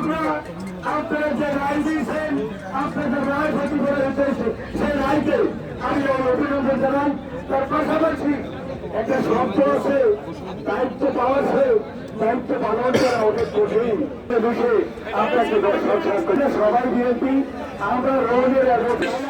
অভিভাবকরা আপনারা যে রায় দিয়েছেন আপনাদের রায় ক্ষতি করে হয়েছে সেই রায়কে আমি অভিনন্দন জানাই তার পাশাপাশি একটা শব্দ আছে দায়িত্ব পাওয়া আছে দায়িত্ব পালন করা অনেক কঠিন বিষয়ে আপনাকে সবাই বিএনপি আমরা আমরা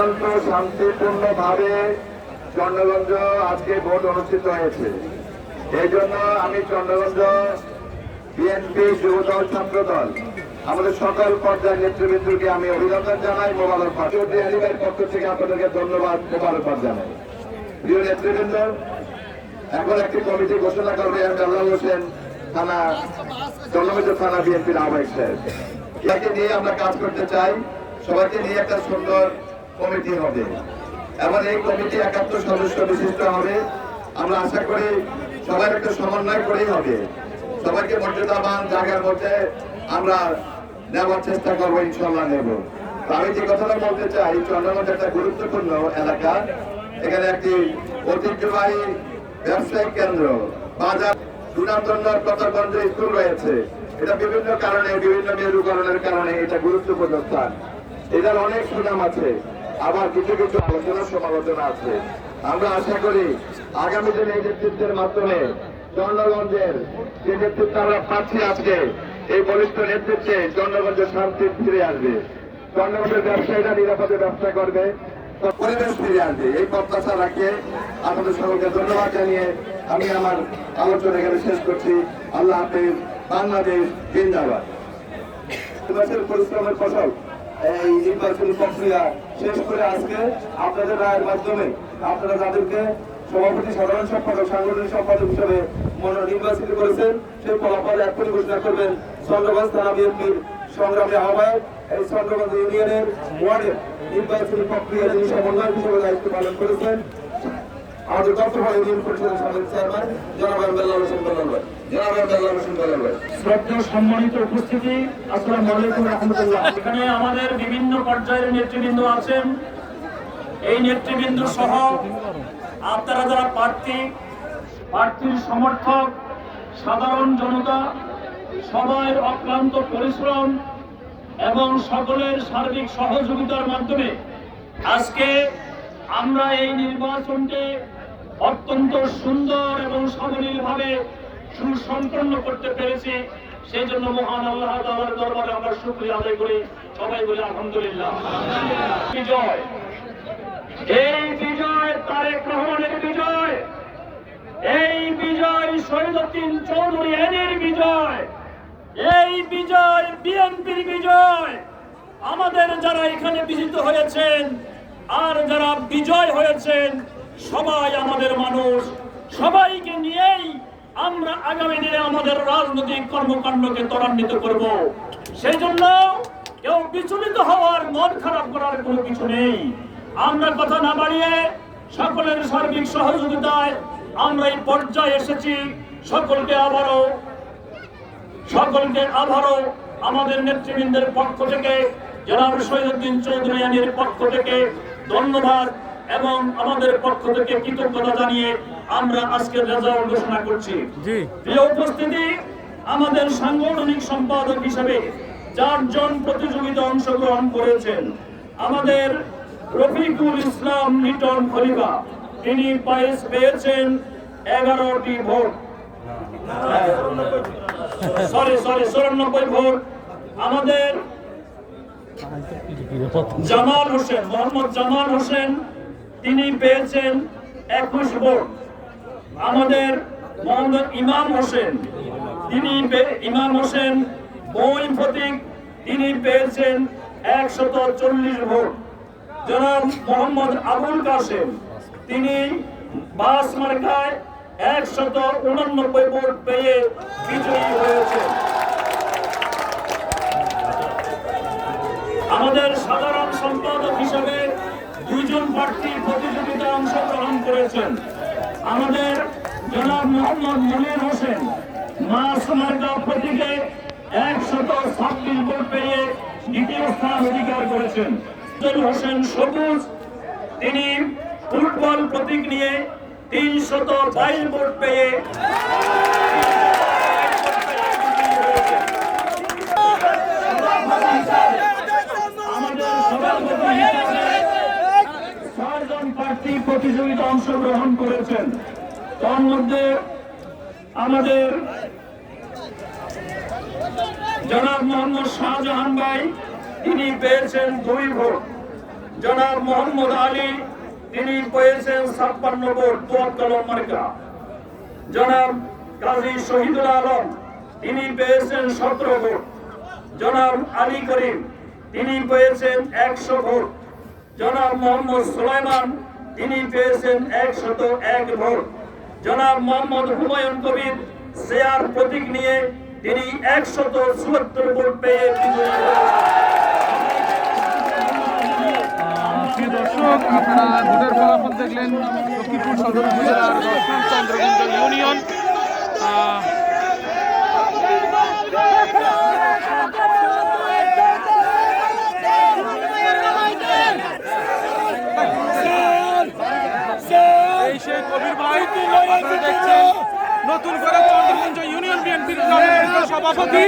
অত্যন্ত শান্তিপূর্ণ ভাবে চন্দ্রগঞ্জ আজকে ভোট অনুষ্ঠিত হয়েছে। এই জন্য আমি চন্দ্রগঞ্জ বিএনপি যুবদল ছাত্রদল আমাদের সকল পর্যায়ের নেতৃবৃন্দকে আমি অভিনন্দন জানাই মোবারকবাদ চৌধুরী পক্ষ থেকে আপনাদেরকে ধন্যবাদ মোবারকবাদ জানাই। প্রিয় নেতৃবৃন্দ, এখন একটি কমিটি ঘোষণা করবে আল্লাহ হোসেন থানা জনমিত থানা বিএনপির আহ্বায়ক সাহেব। একে নিয়ে আমরা কাজ করতে চাই। সবাইকে নিয়ে একটা সুন্দর কমিটি হবে। এবং এই কমিটি একাত্তর সদস্য বিশিষ্ট হবে। আমরা আশা করি সবার একটা সমন্বয় করেই হবে। সবাইকে মর্যাদাবান জায়গার মধ্যে আমরা নেওয়ার চেষ্টা করব ইনশাল্লাহ নেব। আমি যে কথাটা বলতে চাই চন্দ্রগঞ্জ একটা গুরুত্বপূর্ণ এলাকা। এখানে একটি ঐতিহ্যবাহী ব্যবসায়িক কেন্দ্র, বাজার সুনামধন্য কতগঞ্জ স্কুল রয়েছে। এটা বিভিন্ন কারণে, বিভিন্ন মেরুকরণের কারণে এটা গুরুত্বপূর্ণ স্থান। এটার অনেক সুনাম আছে। আবার কিছু কিছু আলোচনা সমালোচনা আছে। আমরা আশা করি আগামী দিনে এই নেতৃত্বের মাধ্যমে চন্দ্রগঞ্জের যে নেতৃত্ব আমরা পাচ্ছি আজকে, এই বলিষ্ঠ নেতৃত্বে চন্দ্রগঞ্জের শান্তি ফিরে আসবে। চন্দ্রগঞ্জের ব্যবসায়ীরা নিরাপদে ব্যবসা করবে, পরিবেশ ফিরে আসবে। এই প্রত্যাশা রাখিয়ে আপনাদের সকলকে ধন্যবাদ জানিয়ে আমি আমার আলোচনা এখানে শেষ করছি। আল্লাহ হাফিজ, বাংলাদেশ জিন্দাবাদ। পরিশ্রমের ফসল এই নির্বাচনী প্রক্রিয়া শেষ করে আজকে আপনাদের রায়ের মাধ্যমে আপনারা যাদেরকে সভাপতি, সাধারণ সম্পাদক, সাংগঠনিক সম্পাদক হিসেবে নির্বাচিত করেছেন, সেই ফলাফল এক্ষুনি ঘোষণা করবেন চন্দ্রগঞ্জ থানা বিএনপির সংগ্রামী আহ্বায়ক। এই চন্দ্রগঞ্জ ইউনিয়নের ওয়ার্ডের নির্বাচনী প্রক্রিয়া যিনি সমন্বয় হিসেবে দায়িত্ব পালন করেছেন আমাদের কর্তব্য ইউনিয়ন পরিষদের সাবেক চেয়ারম্যান জনাব বেলাল হোসেন এখানে আমাদের বিভিন্ন পর্যায়ের নেতৃবৃন্দ আছেন। এই নেতৃবৃন্দ সহ আপনারা যারা প্রার্থী, প্রার্থীর সমর্থক, সাধারণ জনতা সবার অক্লান্ত পরিশ্রম এবং সকলের সার্বিক সহযোগিতার মাধ্যমে আজকে আমরা এই নির্বাচনকে অত্যন্ত সুন্দর এবং সাবলীলভাবে সুসম্পন্ন করতে পেরেছি। সেই জন্য মহান আল্লাহ তাআলার দরবারে আমরা শুকরিয়া আদায় করি। সবাই বলি আলহামদুলিল্লাহ। বিজয়। এই বিজয় তারেক রহমানের বিজয়। এই বিজয় শহীদুদ্দিন চৌধুরী এনের বিজয়। এই বিজয় বিএনপির বিজয়। আমাদের যারা এখানে বিজিত হয়েছেন আর যারা বিজয় হয়েছেন, সবাই আমাদের মানুষ। সবাইকে নিয়েই আমরা আগামী দিনে আমাদের রাজনৈতিক কর্মকাণ্ডকে ত্বরান্বিত করব। সেই জন্য কেউ বিচলিত হওয়ার, মন খারাপ করার কোনো কিছু নেই। আমরা কথা না বাড়িয়ে সকলের সার্বিক সহযোগিতায় আমরা এই পর্যায়ে এসেছি। সকলকে আবারও সকলকে আবারও আমাদের নেতৃবৃন্দের পক্ষ থেকে, জনাব শহীদুদ্দিন চৌধুরী পক্ষ থেকে ধন্যবাদ। এবং আমাদের পক্ষ থেকে কৃতজ্ঞতা জানিয়ে আমরা আজকের রেজাল্ট ঘোষণা করছি। প্রিয় উপস্থিতি আমাদের সাংগঠনিক সম্পাদক হিসেবে চারজন প্রতিযোগিতা অংশগ্রহণ করেছেন। আমাদের রফিকুল ইসলাম লিটন খলিফা তিনি পায়েস পেয়েছেন এগারোটি ভোট। সরি সরি চুরানব্বই ভোট। আমাদের জামাল হোসেন মোহাম্মদ জামাল হোসেন তিনি পেয়েছেন একুশ ভোট। আমাদের মোহাম্মদ ইমাম হোসেন, তিনি ইমাম হোসেন বই ফতিক, তিনি পেয়েছেন একশত চল্লিশ ভোট। জনাব মোহাম্মদ আবুল কাসেম তিনি বাস মার্কায় একশত উনানব্বই ভোট পেয়ে বিজয়ী হয়েছে আমাদের সাধারণ সম্পাদক হিসাবে প্রার্থী প্রতিযোগিতায় অংশগ্রহণ করেছেন। আমাদের জনাব মোহাম্মদ মনির হোসেন মা সমাজ প্রতীকে একশত ছাব্বিশ ভোট পেয়ে দ্বিতীয় স্থান অধিকার করেছেন। হোসেন সবুজ, তিনি ফুটবল প্রতীক নিয়ে তিনশত বাইশ ভোট পেয়ে প্রতিযোগিতা অংশগ্রহণ করেছেন। তার মধ্যে আমাদের জনাব মোহাম্মদ শাহজাহান ভাই, তিনি পেয়েছেন দুই ভোট। জনাব মোহাম্মদ আলী, তিনি পেয়েছেন ছাপ্পান্ন ভোট দোয়াত মার্কা। জনাব কাজী শহীদুল আলম, তিনি পেয়েছেন সতেরো ভোট। জনাব আলী করিম, তিনি পেয়েছেন একশো ভোট। জনাব মোহাম্মদ সুলাইমান তিনি পেয়েছেন একশত এক ভোট জনাব মোহাম্মদ হুমায়ুন কবির শেয়ার প্রতীক নিয়ে তিনি একশত চুয়াত্তর ভোট পেয়ে। দর্শক, আপনারা ভোটের ফলাফল দেখলেন লক্ষ্মীপুর সদর উপজেলার ইউনিয়ন আহ, এই সেই কবির ভাই আপনারা দেখছেন নতুন করে চন্দ্রগঞ্জ ইউনিয়ন বিএনপির সভাপতি।